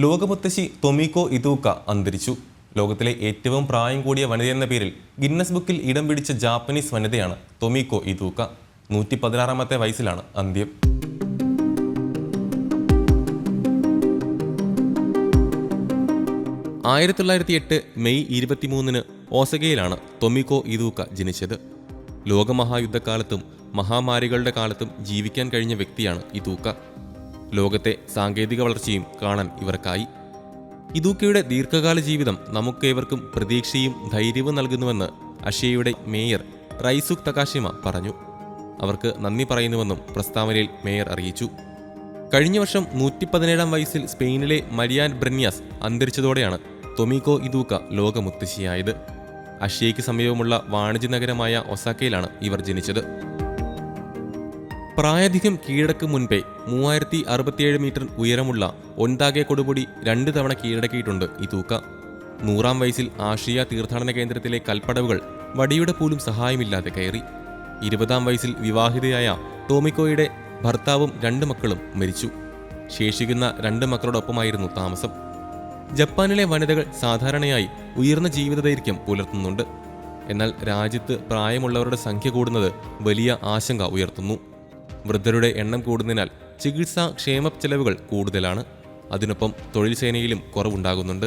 ലോകമുത്തശ്ശി തൊമിക്കോ ഇതൂക്ക അന്തരിച്ചു. ലോകത്തിലെ ഏറ്റവും പ്രായം കൂടിയ വനിതയെന്ന പേരിൽ ഗിന്നസ് ബുക്കിൽ ഇടം പിടിച്ച ജാപ്പനീസ് വനിതയാണ് തൊമിക്കോ ഇതൂക്ക. നൂറ്റി പതിനാറാമത്തെ വയസ്സിലാണ് അന്ത്യം. ആയിരത്തി തൊള്ളായിരത്തി എട്ട് മെയ് ഇരുപത്തിമൂന്നിന് ഓസകയിലാണ് തൊമിക്കോ ഇതൂക്ക ജനിച്ചത്. ലോകമഹായുദ്ധകാലത്തും മഹാമാരികളുടെ കാലത്തും ജീവിക്കാൻ കഴിഞ്ഞ വ്യക്തിയാണ് ഇതൂക്ക. ലോകത്തെ സാങ്കേതിക വളർച്ചയും കാണാൻ ഇവർക്കായി. ഇതൂക്കയുടെ ദീർഘകാല ജീവിതം നമുക്കേവർക്കും പ്രതീക്ഷയും ധൈര്യവും നൽകുന്നുവെന്ന് അഷിയയുടെ മേയർ റൈസുക് തകാഷിമ പറഞ്ഞു. അവർക്ക് നന്ദി പറയുന്നുവെന്നും പ്രസ്താവനയിൽ മേയർ അറിയിച്ചു. കഴിഞ്ഞ വർഷം നൂറ്റി പതിനേഴാം വയസ്സിൽ സ്പെയിനിലെ മരിയാൻ ബ്രന്യാസ് അന്തരിച്ചതോടെയാണ് തൊമിക്കോ ഇതൂക്ക ലോകമുത്തശ്ശിയായത്. അഷ്യയ്ക്ക് സമീപമുള്ള വാണിജ്യ നഗരമായ ഒസാക്കയിലാണ് ഇവർ ജനിച്ചത്. പ്രായധികം കീഴടക്ക് മുൻപേ മൂവായിരത്തി അറുപത്തിയേഴ് മീറ്റർ ഉയരമുള്ള ഒൻതാകെ കൊടുപൊടി രണ്ട് തവണ കീഴടക്കിയിട്ടുണ്ട് ഈ തൂക്ക. നൂറാം വയസ്സിൽ ആഷിയ തീർത്ഥാടന കേന്ദ്രത്തിലെ കൽപ്പടവുകൾ വടിയുടെ പോലും സഹായമില്ലാതെ കയറി. ഇരുപതാം വയസ്സിൽ വിവാഹിതയായ ടോമിക്കോയുടെ ഭർത്താവും രണ്ട് മക്കളും മരിച്ചു. ശേഷിക്കുന്ന രണ്ട് മക്കളോടൊപ്പമായിരുന്നു താമസം. ജപ്പാനിലെ വനിതകൾ സാധാരണയായി ഉയർന്ന ജീവിത ദൈർഘ്യം പുലർത്തുന്നുണ്ട്. എന്നാൽ രാജ്യത്ത് പ്രായമുള്ളവരുടെ സംഖ്യ കൂടുന്നത് വലിയ ആശങ്ക ഉയർത്തുന്നു. വൃദ്ധരുടെ എണ്ണം കൂടുന്നതിനാൽ ചികിത്സാ ക്ഷേമ ചെലവുകൾ കൂടുതലാണ്. അതിനൊപ്പം തൊഴിൽ സേനയിലും കുറവുണ്ടാകുന്നുണ്ട്.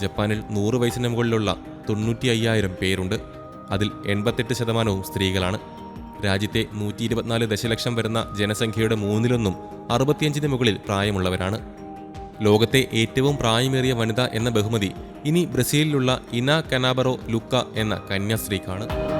ജപ്പാനിൽ നൂറ് വയസ്സിന് മുകളിലുള്ള തൊണ്ണൂറ്റി അയ്യായിരം പേരുണ്ട്. അതിൽ എൺപത്തെട്ട് ശതമാനവും സ്ത്രീകളാണ്. രാജ്യത്തെ നൂറ്റി ഇരുപത്തിനാല് ദശലക്ഷം വരുന്ന ജനസംഖ്യയുടെ മൂന്നിലൊന്നും അറുപത്തിയഞ്ചിന് മുകളിൽ പ്രായമുള്ളവരാണ്. ലോകത്തെ ഏറ്റവും പ്രായമേറിയ വനിത എന്ന ബഹുമതി ഇനി ബ്രസീലിലുള്ള ഇന കനാബറോ ലുക്ക എന്ന കന്യാസ്ത്രീക്കാണ്.